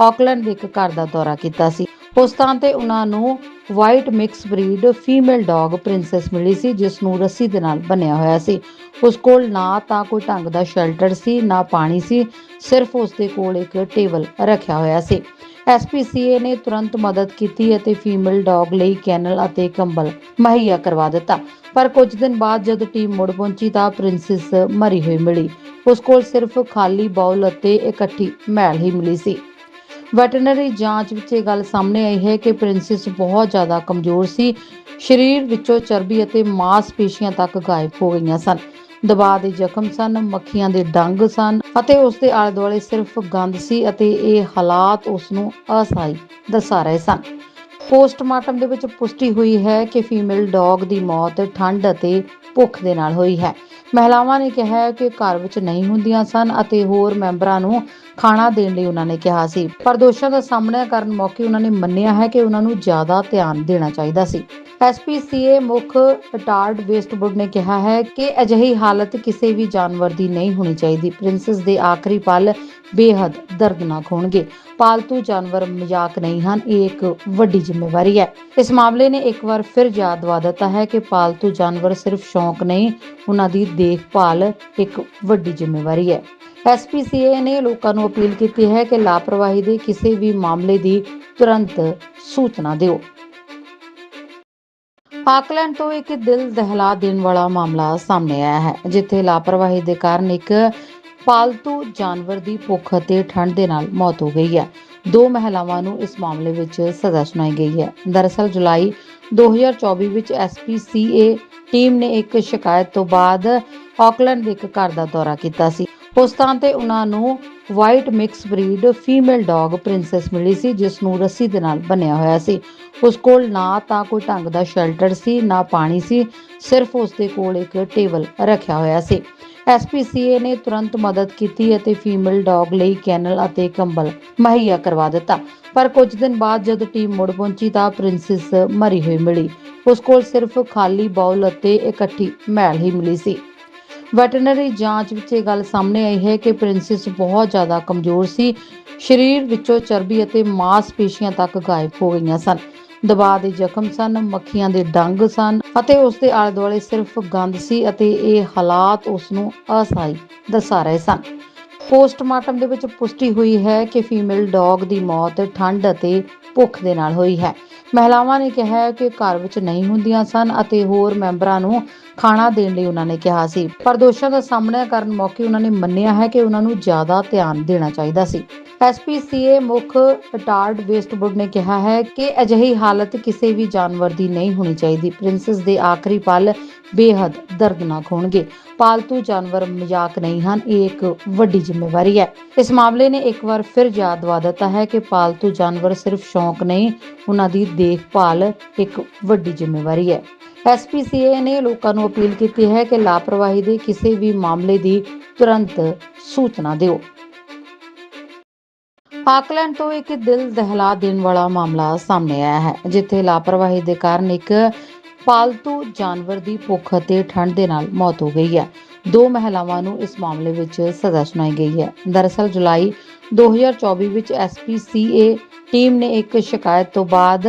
ਆਕਲੈਂਡ ਦੇ ਇੱਕ ਘਰ ਦਾ ਦੌਰਾ ਕੀਤਾ ਸੀ। ਉਸ ਥਾਂ ਤੇ ਉਹਨਾਂ ਨੂੰ white mix breed female dog Princess ਮਿਲੀ ਸੀ, ਜਿਸ ਨੂੰ ਰੱਸੀ ਦੇ ਨਾਲ ਬੰਨਿਆ ਹੋਇਆ ਸੀ। ਉਸ ਕੋਲ ਨਾ ਤਾਂ ਕੋਈ ਢੰਗ ਦਾ ਸ਼ੈਲਟਰ ਸੀ, ਨਾ ਪਾਣੀ ਸੀ, ਸਿਰਫ ਉਸ ਦੇ ਕੋਲ ਇੱਕ ਟੇਬਲ ਰੱਖਿਆ ਹੋਇਆ ਸੀ। ਐਸਪੀਸੀਏ ਨੇ ਤੁਰੰਤ ਮਦਦ ਕੀਤੀ ਅਤੇ ਫੀਮੇਲ ਡੌਗ ਲਈ ਕੈਨਲ ਅਤੇ ਕੰਬਲ ਮੁਹੱਈਆ ਕਰਵਾ ਦਿੱਤਾ। ਪਰ ਕੁਝ ਦਿਨ ਬਾਅਦ ਜਦ ਟੀਮ ਮੁੜ ਪਹੁੰਚੀ ਤਾਂ ਪ੍ਰਿੰਸੈਸ ਮਰੀ ਹੋਈ ਮਿਲੀ। ਉਸ ਕੋਲ ਸਿਰਫ ਖਾਲੀ ਬਾਉਲ ਅਤੇ ਇਕੱਠੀ ਮੈਲ ਹੀ ਮਿਲੀ ਸੀ। ਵੈਟਰਨਰੀ ਜਾਂਚ ਵਿੱਚ ਇਹ ਗੱਲ ਸਾਹਮਣੇ ਆਈ ਹੈ ਕਿ ਪ੍ਰਿੰਸੈਸ ਬਹੁਤ ਜ਼ਿਆਦਾ ਕਮਜ਼ੋਰ ਸੀ। ਸਰੀਰ ਵਿੱਚੋਂ ਚਰਬੀ ਅਤੇ ਮਾਸਪੇਸ਼ੀਆਂ ਤੱਕ ਗਾਇਬ ਹੋ ਗਈਆਂ ਸਨ। ਦਬਾਅ ਦੇ ਜ਼ਖਮ ਸਨ, ਮੱਖੀਆਂ ਦੇ ਡੰਗ ਸਨ ਅਤੇ ਉਸ ਦੇ ਆਲੇ ਦੁਆਲੇ ਸਿਰਫ ਗੰਧ ਸੀ ਅਤੇ ਇਹ ਹਾਲਾਤ ਉਸ ਨੂੰ ਅਸਹਾਈ ਦਰਸਾ ਰਹੇ ਸਨ। ਪੋਸਟਮਾਰਟਮ ਦੇ ਵਿੱਚ ਪੁਸ਼ਟੀ ਹੋਈ ਹੈ ਕਿ ਫੀਮੇਲ ਡੌਗ ਦੀ ਮੌਤ ਠੰਡ ਅਤੇ ਭੁੱਖ ਦੇ ਨਾਲ ਹੋਈ ਹੈ। ਮਹਿਲਾਵਾਂ ਨੇ ਕਿਹਾ ਹੈ ਕਿ ਘਰ ਵਿੱਚ ਨਹੀਂ ਹੁੰਦੀਆਂ ਸਨ ਅਤੇ ਹੋਰ ਮੈਂਬਰਾਂ ਨੂੰ ਖਾਣਾ ਦੇਣ ਲਈ ਉਹਨਾਂ ਨੇ ਕਿਹਾ ਸੀ। ਪਰ ਦੋਸ਼ਾਂ ਦਾ ਸਾਹਮਣਾ ਕਰਨ ਮੌਕੇ ਉਹਨਾਂ ਨੇ ਮੰਨਿਆ ਹੈ ਕਿ ਉਹਨਾਂ ਨੂੰ ਜ਼ਿਆਦਾ ਧਿਆਨ ਦੇਣਾ ਚਾਹੀਦਾ ਸੀ। ਐਸਪੀਸੀਏ ਮੁੱਖ ਰਿਟਾਰਡ ਵੇਸਟ ਨੇ ਕਿਹਾ ਹੈ ਕਿ ਅਜਿਹੀ ਹਾਲਤ ਕਿਸੇ ਵੀ ਜਾਨਵਰ ਦੀ ਨਹੀਂ ਹੋਣੀ ਚਾਹੀਦੀ। ਪ੍ਰਿੰਸੈਸ ਦੇ ਆਖਰੀ ਪਲ ਬੇਹੱਦ ਦਰਦਨਾਕ ਹੋਣਗੇ। ਪਾਲਤੂ ਜਾਨਵਰ ਮਜ਼ਾਕ ਨਹੀਂ ਹਨ, ਇਹ ਇੱਕ ਵੱਡੀ ਜ਼ਿੰਮੇਵਾਰੀ ਹੈ। ਇਸ ਮਾਮਲੇ ਨੇ ਇੱਕ ਵਾਰ ਫਿਰ ਯਾਦ ਦਿਵਾ ਦਿੱਤਾ ਹੈ ਕਿ ਪਾਲਤੂ ਜਾਨਵਰ ਸਿਰਫ ਸ਼ੌਂਕ ਨਹੀਂ, ਉਹਨਾਂ ਦੀ ਦੇਖਭਾਲ ਇੱਕ ਵੱਡੀ ਜ਼ਿੰਮੇਵਾਰੀ ਹੈ। ਐਸਪੀਸੀਏ ਨੇ ਲੋਕਾਂ ਨੂੰ ਅਪੀਲ ਕੀਤੀ ਹੈ ਕਿ ਲਾਪਰਵਾਹੀ ਦੇ ਕਿਸੇ ਵੀ ਮਾਮਲੇ ਦੀ ਤੁਰੰਤ ਸੂਚਨਾ ਦਿਓ। ਆਕਲੈਂਡ ਤੋਂ ਇੱਕ ਦਿਲ ਦਹਿਲਾ ਦੇਣ ਵਾਲਾ ਮਾਮਲਾ ਸਾਹਮਣੇ ਆਇਆ ਹੈ, ਜਿੱਥੇ ਲਾਪਰਵਾਹੀ ਦੇ ਕਾਰਨ ਇੱਕ ਪਾਲਤੂ ਜਾਨਵਰ ਦੀ ਭੁੱਖ ਅਤੇ ਠੰਡ ਦੇ ਨਾਲ ਮੌਤ ਹੋ ਗਈ ਹੈ। ਦੋ ਮਹਿਲਾਵਾਂ ਨੂੰ ਇਸ ਮਾਮਲੇ ਵਿੱਚ ਸਜ਼ਾ ਸੁਣਾਈ ਗਈ ਹੈ। ਦਰਅਸਲ, ਜੁਲਾਈ 2024 ਵਿੱਚ ਐਸਪੀਸੀਏ ਟੀਮ ਨੇ ਇੱਕ ਸ਼ਿਕਾਇਤ ਤੋਂ ਬਾਅਦ ਆਕਲੈਂਡ ਦੇ ਇੱਕ ਘਰ ਦਾ ਦੌਰਾ ਕੀਤਾ ਸੀ। ਉਸ ਥਾਂ ਤੇ ਉਹਨਾਂ ਨੂੰ white mix breed female dog Princess ਮਿਲੀ ਸੀ, ਜਿਸ ਨੂੰ ਰੱਸੀ ਦੇ ਨਾਲ ਬੰਨਿਆ ਹੋਇਆ ਸੀ। ਉਸ ਕੋਲ ਨਾ ਤਾਂ ਕੋਈ ਢੰਗ ਦਾ ਸ਼ੈਲਟਰ ਸੀ, ਨਾ ਪਾਣੀ ਸੀ, ਸਿਰਫ ਉਸ ਦੇ ਕੋਲ ਇੱਕ ਟੇਬਲ ਰੱਖਿਆ ਹੋਇਆ ਸੀ। ਐਸਪੀਸੀਏ ਨੇ ਤੁਰੰਤ ਮਦਦ ਕੀਤੀ ਅਤੇ ਫੀਮੇਲ ਡੌਗ ਲਈ ਕੈਨਲ ਅਤੇ ਕੰਬਲ ਮੁਹੱਈਆ ਕਰਵਾ ਦਿੱਤਾ। ਪਰ ਕੁਝ ਦਿਨ ਬਾਅਦ ਜਦ ਟੀਮ ਮੁੜ ਪਹੁੰਚੀ ਤਾਂ ਪ੍ਰਿੰਸੈਸ ਮਰੀ ਹੋਈ ਮਿਲੀ। ਉਸ ਕੋਲ ਸਿਰਫ ਖਾਲੀ ਬਾਉਲ ਅਤੇ ਇਕੱਠੀ ਮੈਲ ਹੀ ਮਿਲੀ ਸੀ। ਵੈਟਰਨਰੀ ਜਾਂਚ ਵਿੱਚ ਇਹ ਗੱਲ ਸਾਹਮਣੇ ਆਈ ਹੈ ਕਿ ਪ੍ਰਿੰਸੈਸ ਬਹੁਤ ਜ਼ਿਆਦਾ ਕਮਜ਼ੋਰ ਸੀ। ਸਰੀਰ ਵਿੱਚੋਂ ਚਰਬੀ ਅਤੇ ਮਾਸਪੇਸ਼ੀਆਂ ਤੱਕ ਗਾਇਬ ਹੋ ਗਈਆਂ ਸਨ। ਦਬਾਅ ਦੇ ਜ਼ਖਮ ਸਨ, ਮੱਖੀਆਂ ਦੇ ਡੰਗ ਸਨ ਅਤੇ ਉਸ ਦੇ ਆਲੇ ਦੁਆਲੇ ਸਿਰਫ ਗੰਦ ਸੀ ਅਤੇ ਇਹ ਹਾਲਾਤ ਉਸ ਨੂੰ ਅਸਹਾਈ ਦਰਸਾ ਰਹੇ ਸਨ। ਪੋਸਟਮਾਰਟਮ ਦੇ ਵਿੱਚ ਪੁਸ਼ਟੀ ਹੋਈ ਹੈ ਕਿ ਫੀਮੇਲ ਡੌਗ ਦੀ ਮੌਤ ਠੰਡ ਅਤੇ ਭੁੱਖ ਦੇ ਨਾਲ ਹੋਈ ਹੈ। ਮਹਿਲਾਵਾਂ ਨੇ ਕਿਹਾ ਕਿ ਘਰ ਵਿੱਚ ਨਹੀਂ ਹੁੰਦੀਆਂ ਸਨ ਅਤੇ ਹੋਰ ਮੈਂਬਰਾਂ ਨੂੰ ਖਾਣਾ ਦੇਣ ਲਈ ਉਹਨਾਂ ਨੇ ਕਿਹਾ ਸੀ। ਪਰ ਦੋਸ਼ਾਂ ਦਾ ਸਾਹਮਣਾ ਕਰਨ ਮੌਕੇ ਉਹਨਾਂ ਨੇ ਮੰਨਿਆ ਹੈ ਕਿ ਉਹਨਾਂ ਨੂੰ ਜ਼ਿਆਦਾ ਧਿਆਨ ਦੇਣਾ ਚਾਹੀਦਾ ਸੀ। ਐਸਪੀਸੀਏ ਮੁੱਖ ਰਿਟਾਰਡ ਵੇਸਟਵੁੱਡ ਨੇ ਕਿਹਾ ਹੈ ਕਿ ਅਜਿਹੀ ਹਾਲਤ ਕਿਸੇ ਵੀ ਜਾਨਵਰ ਦੀ ਨਹੀਂ ਹੋਣੀ ਚਾਹੀਦੀ। ਪ੍ਰਿੰਸੈਸ ਦੇ ਆਖਰੀ ਪਲ ਬੇਹੱਦ ਦਰਦਨਾਕ ਹੋਣਗੇ। ਪਾਲਤੂ ਜਾਨਵਰ ਮਜ਼ਾਕ ਨਹੀਂ ਹਨ, ਇਹ ਇੱਕ ਵੱਡੀ ਜ਼ਿੰਮੇਵਾਰੀ ਹੈ। ਇਸ ਮਾਮਲੇ ਨੇ ਇੱਕ ਵਾਰ ਫਿਰ ਯਾਦ ਦਿਵਾ ਦਿੱਤਾ ਹੈ ਕਿ ਪਾਲਤੂ ਜਾਨਵਰ ਸਿਰਫ ਸ਼ੌਂਕ ਨਹੀਂ, ਉਹਨਾਂ ਦੀ ਦੇਖਭਾਲ ਇੱਕ ਵੱਡੀ ਜ਼ਿੰਮੇਵਾਰੀ ਹੈ। ਐਸਪੀਸੀਏ ਨੇ ਲੋਕਾਂ ਨੂੰ ਅਪੀਲ ਕੀਤੀ ਹੈ ਕਿ ਲਾਪਰਵਾਹੀ ਦੇ ਕਿਸੇ ਵੀ ਮਾਮਲੇ ਦੀ ਤੁਰੰਤ ਸੂਚਨਾ ਦਿਓ। ਆਕਲੈਂਡ ਤੋਂ ਇੱਕ ਦਿਲ ਦਹਿਲਾ ਦੇਣ ਵਾਲਾ ਮਾਮਲਾ ਸਾਹਮਣੇ ਆਇਆ ਹੈ, ਜਿੱਥੇ ਲਾਪਰਵਾਹੀ ਦੇ ਕਾਰਨ ਇੱਕ ਪਾਲਤੂ ਜਾਨਵਰ ਦੀ ਭੁੱਖ ਅਤੇ ਠੰਡ ਦੇ ਨਾਲ ਮੌਤ ਹੋ ਗਈ ਹੈ। ਦੋ ਮਹਿਲਾਵਾਂ ਨੂੰ ਇਸ ਮਾਮਲੇ ਵਿੱਚ ਸਜ਼ਾ ਸੁਣਾਈ ਗਈ ਹੈ। ਦਰਅਸਲ ਜੁਲਾਈ 2024 ਵਿੱਚ ਐਸਪੀਸੀਏ ਟੀਮ ਨੇ ਇੱਕ ਸ਼ਿਕਾਇਤ ਤੋਂ ਬਾਅਦ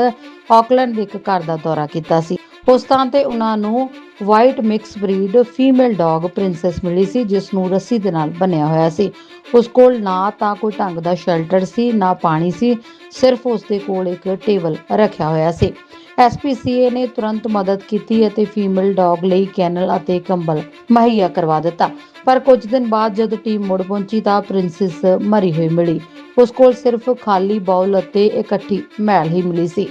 ਆਕਲੈਂਡ ਦੇ ਇੱਕ ਘਰ ਦਾ ਦੌਰਾ ਕੀਤਾ ਸੀ। ਉਸ ਥਾਂ ਤੇ ਉਹਨਾਂ ਨੂੰ white mix breed female dog Princess ਮਿਲੀ ਸੀ, ਜਿਸ ਨੂੰ ਰੱਸੀ ਦੇ ਨਾਲ ਬੰਨਿਆ ਹੋਇਆ ਸੀ। ਉਸ ਕੋਲ ਨਾ ਤਾਂ ਕੋਈ ਢੰਗ ਦਾ ਸ਼ੈਲਟਰ ਸੀ, ਨਾ ਪਾਣੀ ਸੀ, ਸਿਰਫ ਉਸ ਦੇ ਕੋਲ ਇੱਕ ਟੇਬਲ ਰੱਖਿਆ ਹੋਇਆ ਸੀ। ਐਸਪੀਸੀਏ ਨੇ ਤੁਰੰਤ ਮਦਦ ਕੀਤੀ ਅਤੇ ਫੀਮੇਲ ਡੌਗ ਲਈ ਕੈਨਲ ਅਤੇ ਕੰਬਲ ਮੁਹੱਈਆ ਕਰਵਾ ਦਿੱਤਾ। ਪਰ ਕੁਝ ਦਿਨ ਬਾਅਦ ਜਦ ਟੀਮ ਮੁੜ ਪਹੁੰਚੀ ਤਾਂ ਪ੍ਰਿੰਸੈਸ ਮਰੀ ਹੋਈ ਮਿਲੀ। ਉਸ ਕੋਲ ਸਿਰਫ ਖਾਲੀ ਬਾਉਲ ਅਤੇ ਇਕੱਠੀ ਮੈਲ ਹੀ ਮਿਲੀ ਸੀ।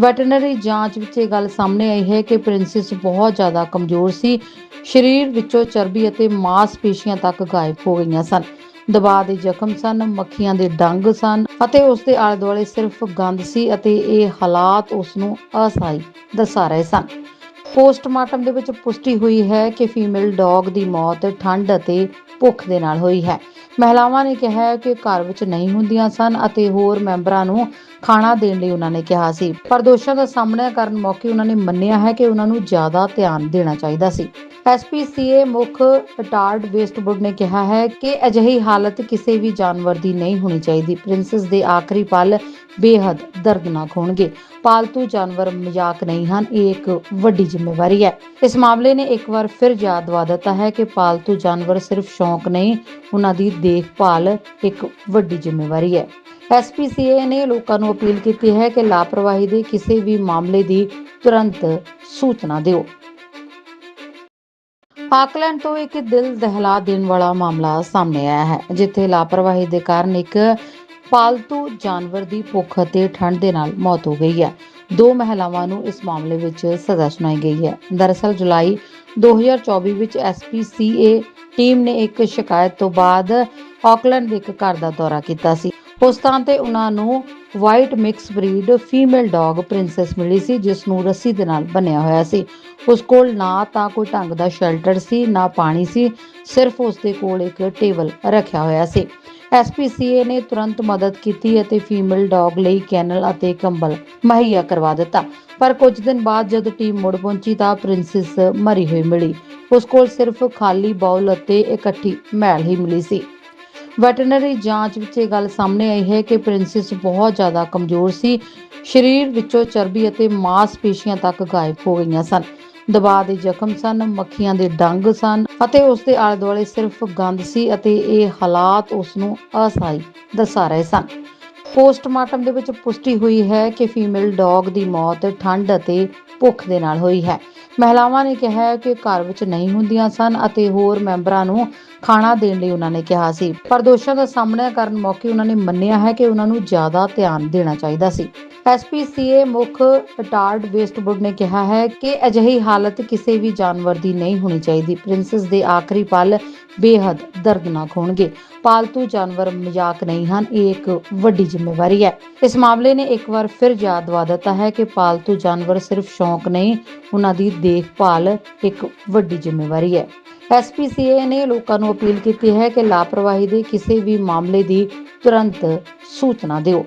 ਵੈਟਰਨਰੀ ਜਾਂਚ ਵਿੱਚ ਇਹ ਗੱਲ ਸਾਹਮਣੇ ਆਈ ਹੈ ਕਿ ਪ੍ਰਿੰਸੈਸ ਬਹੁਤ ਜ਼ਿਆਦਾ ਕਮਜ਼ੋਰ ਸੀ। ਸਰੀਰ ਵਿੱਚੋਂ ਚਰਬੀ ਅਤੇ ਮਾਸਪੇਸ਼ੀਆਂ ਤੱਕ ਗਾਇਬ ਹੋ ਗਈਆਂ ਸਨ। ਦਬਾਅ ਦੇ ਜ਼ਖਮ ਸਨ, ਮੱਖੀਆਂ ਦੇ ਡੰਗ ਸਨ ਅਤੇ ਉਸ ਦੇ ਆਲੇ ਦੁਆਲੇ ਸਿਰਫ ਗੰਧ ਸੀ ਅਤੇ ਇਹ ਹਾਲਾਤ ਉਸ ਨੂੰ ਅਸਹਾਈ ਦਰਸਾ ਰਹੇ ਸਨ। ਪੋਸਟਮਾਰਟਮ ਦੇ ਵਿੱਚ ਪੁਸ਼ਟੀ ਹੋਈ ਹੈ ਕਿ ਫੀਮੇਲ ਡੌਗ ਦੀ ਮੌਤ ਠੰਡ ਅਤੇ ਭੁੱਖ ਦੇ ਨਾਲ ਹੋਈ ਹੈ। ਮਹਿਲਾਵਾਂ ਨੇ ਕਿਹਾ ਹੈ ਕਿ ਘਰ ਵਿੱਚ ਨਹੀਂ ਹੁੰਦੀਆਂ ਸਨ ਅਤੇ ਹੋਰ ਮੈਂਬਰਾਂ ਨੂੰ ਖਾਣਾ ਦੇਣ ਲਈ ਉਹਨਾਂ ਨੇ ਕਿਹਾ ਸੀ। ਪਰ ਦੋਸ਼ਾਂ ਦਾ ਸਾਹਮਣਾ ਕਰਨ ਮੌਕੇ ਉਹਨਾਂ ਨੇ ਮੰਨਿਆ ਹੈ ਕਿ ਉਹਨਾਂ ਨੂੰ ਜ਼ਿਆਦਾ ਧਿਆਨ ਦੇਣਾ ਚਾਹੀਦਾ ਸੀ। ਐਸਪੀਸੀਏ ਮੁੱਖ ਰਿਟਾਰਡ ਵੇਸਟਵੁੱਡ ਨੇ ਕਿਹਾ ਹੈ ਕਿ ਅਜਿਹੀ ਹਾਲਤ ਕਿਸੇ ਵੀ ਜਾਨਵਰ ਦੀ ਨਹੀਂ ਹੋਣੀ ਚਾਹੀਦੀ। ਪ੍ਰਿੰਸੈਸ ਦੇ ਆਖਰੀ ਪਲ ਬੇਹੱਦ ਦਰਦਨਾਕ ਹੋਣਗੇ। ਪਾਲਤੂ ਜਾਨਵਰ ਮਜ਼ਾਕ ਨਹੀਂ ਹਨ, ਇਹ ਇੱਕ ਵੱਡੀ ਜ਼ਿੰਮੇਵਾਰੀ ਹੈ। ਇਸ ਮਾਮਲੇ ਨੇ ਇੱਕ ਵਾਰ ਫਿਰ ਯਾਦ ਦਿਵਾ ਦਿੱਤਾ ਹੈ ਕਿ ਪਾਲਤੂ ਜਾਨਵਰ ਸਿਰਫ ਸ਼ੌਂਕ ਨਹੀਂ, ਉਹਨਾਂ ਦੀ ਦੇਖਭਾਲ ਇੱਕ ਵੱਡੀ ਜ਼ਿੰਮੇਵਾਰੀ ਹੈ। ਐਸਪੀਸੀਏ ਨੇ ਲੋਕਾਂ ਨੂੰ ਅਪੀਲ ਕੀਤੀ ਹੈ ਕਿ ਲਾਪਰਵਾਹੀ ਦੇ ਕਿਸੇ ਵੀ ਮਾਮਲੇ ਦੀ ਤੁਰੰਤ ਸੂਚਨਾ ਦਿਓ। ਆਕਲੈਂਡ ਤੋਂ ਇੱਕ ਦਿਲ ਦਹਿਲਾ ਦੇਣ ਵਾਲਾ ਮਾਮਲਾ ਸਾਹਮਣੇ ਆਇਆ ਹੈ, ਜਿੱਥੇ ਲਾਪਰਵਾਹੀ ਦੇ ਕਾਰਨ ਇੱਕ ਪਾਲਤੂ ਜਾਨਵਰ ਦੀ ਭੁੱਖ ਅਤੇ ਠੰਡ ਦੇ ਨਾਲ ਮੌਤ ਹੋ ਗਈ ਹੈ। ਦੋ ਮਹਿਲਾਵਾਂ ਨੂੰ ਇਸ ਮਾਮਲੇ ਵਿੱਚ ਸਜ਼ਾ ਸੁਣਾਈ ਗਈ ਹੈ। ਦਰਅਸਲ, ਜੁਲਾਈ 2024 ਵਿੱਚ ਐਸਪੀਸੀਏ ਟੀਮ ਨੇ ਇੱਕ ਸ਼ਿਕਾਇਤ ਤੋਂ ਬਾਅਦ ਆਕਲੈਂਡ ਦੇ ਇੱਕ ਘਰ ਦਾ ਦੌਰਾ ਕੀਤਾ ਸੀ। ਉਸ ਥਾਂ ਤੇ ਉਹਨਾਂ ਨੂੰ white mix breed female dog Princess ਮਿਲੀ ਸੀ, ਜਿਸ ਨੂੰ ਰੱਸੀ ਦੇ ਨਾਲ ਬੰਨਿਆ ਹੋਇਆ ਸੀ। ਉਸ ਕੋਲ ਨਾ ਤਾਂ ਕੋਈ ਢੰਗ ਦਾ ਸ਼ੈਲਟਰ ਸੀ, ਨਾ ਪਾਣੀ ਸੀ, ਸਿਰਫ ਉਸ ਦੇ ਕੋਲ ਇੱਕ ਟੇਬਲ ਰੱਖਿਆ ਹੋਇਆ ਸੀ। ਐਸਪੀਸੀਏ ਨੇ ਤੁਰੰਤ ਮਦਦ ਕੀਤੀ ਅਤੇ ਫੀਮੇਲ ਡੌਗ ਲਈ ਕੈਨਲ ਅਤੇ ਕੰਬਲ ਮੁਹੱਈਆ ਕਰਵਾ ਦਿੱਤਾ। ਪਰ ਕੁਝ ਦਿਨ ਬਾਅਦ ਜਦ ਟੀਮ ਮੁੜ ਪਹੁੰਚੀ ਤਾਂ ਪ੍ਰਿੰਸੈਸ ਮਰੀ ਹੋਈ ਮਿਲੀ। ਉਸ ਕੋਲ ਸਿਰਫ ਖਾਲੀ ਬਾਉਲ ਅਤੇ ਇਕੱਠੀ ਮੈਲ ਹੀ ਮਿਲੀ ਸੀ। ਵੈਟਰਨਰੀ ਜਾਂਚ ਵਿੱਚ ਇਹ ਗੱਲ ਸਾਹਮਣੇ ਆਈ ਹੈ ਕਿ ਪ੍ਰਿੰਸੈਸ ਬਹੁਤ ਜ਼ਿਆਦਾ ਕਮਜ਼ੋਰ ਸੀ। ਸਰੀਰ ਵਿੱਚੋਂ ਚਰਬੀ ਅਤੇ ਮਾਸਪੇਸ਼ੀਆਂ ਤੱਕ ਗਾਇਬ ਹੋ ਗਈਆਂ ਸਨ। ਦਬਾਅ ਦੇ ਜ਼ਖਮ ਸਨ, ਮੱਖੀਆਂ ਦੇ ਡੰਗ ਸਨ ਅਤੇ ਉਸ ਦੇ ਆਲੇ ਦੁਆਲੇ ਸਿਰਫ ਗੰਦ ਸੀ ਅਤੇ ਇਹ ਹਾਲਾਤ ਉਸ ਨੂੰ ਅਸਹਾਈ ਦਰਸਾ ਰਹੇ ਸਨ। ਪੋਸਟਮਾਰਟਮ ਦੇ ਵਿੱਚ ਪੁਸ਼ਟੀ ਹੋਈ ਹੈ ਕਿ ਫੀਮੇਲ ਡੌਗ ਦੀ ਮੌਤ ਠੰਡ ਅਤੇ ਭੁੱਖ ਦੇ ਨਾਲ ਹੋਈ ਹੈ। ਮਹਿਲਾਵਾਂ ਨੇ ਕਿਹਾ ਕਿ ਘਰ ਵਿੱਚ ਨਹੀਂ ਹੁੰਦੀਆਂ ਸਨ ਅਤੇ ਹੋਰ ਮੈਂਬਰਾਂ ਨੂੰ ਖਾਣਾ ਦੇਣ ਲਈ ਉਹਨਾਂ ਨੇ ਕਿਹਾ ਸੀ। ਪਰ ਦੋਸ਼ਾਂ ਦਾ ਸਾਹਮਣਾ ਕਰਨ ਮੌਕੇ ਉਹਨਾਂ ਨੇ ਮੰਨਿਆ ਹੈ ਕਿ ਉਹਨਾਂ ਨੂੰ ਜ਼ਿਆਦਾ ਧਿਆਨ ਦੇਣਾ ਚਾਹੀਦਾ ਸੀ। ਐਸਪੀਸੀਏ ਮੁੱਖ ਰਿਟਾਰਡ ਵੇਸਟਵੁੱਡ ਨੇ ਕਿਹਾ ਹੈ ਕਿ ਅਜਿਹੀ ਹਾਲਤ ਕਿਸੇ ਵੀ ਜਾਨਵਰ ਦੀ ਨਹੀਂ ਹੋਣੀ ਚਾਹੀਦੀ। ਪ੍ਰਿੰਸੈਸ ਦੇ ਆਖਰੀ ਪਲ ਬੇਹੱਦ ਦਰਦਨਾਕ ਹੋਣਗੇ। ਪਾਲਤੂ ਜਾਨਵਰ ਮਜ਼ਾਕ ਨਹੀਂ ਹਨ, ਇਹ ਇੱਕ ਵੱਡੀ ਜ਼ਿੰਮੇਵਾਰੀ ਹੈ। ਇਸ ਮਾਮਲੇ ਨੇ ਇੱਕ ਵਾਰ ਫਿਰ ਯਾਦ ਦਿਵਾ ਦਿੱਤਾ ਹੈ ਕਿ ਪਾਲਤੂ ਜਾਨਵਰ ਸਿਰਫ ਸ਼ੌਂਕ ਨਹੀਂ, ਉਹਨਾਂ ਦੀ ਦੇਖਭਾਲ ਇੱਕ ਵੱਡੀ ਜ਼ਿੰਮੇਵਾਰੀ ਹੈ। ਐਸਪੀਸੀਏ ਨੇ ਲੋਕਾਂ ਨੂੰ ਅਪੀਲ ਕੀਤੀ ਹੈ ਕਿ ਲਾਪਰਵਾਹੀ ਦੇ ਕਿਸੇ ਵੀ ਮਾਮਲੇ ਦੀ ਤੁਰੰਤ ਸੂਚਨਾ ਦਿਓ।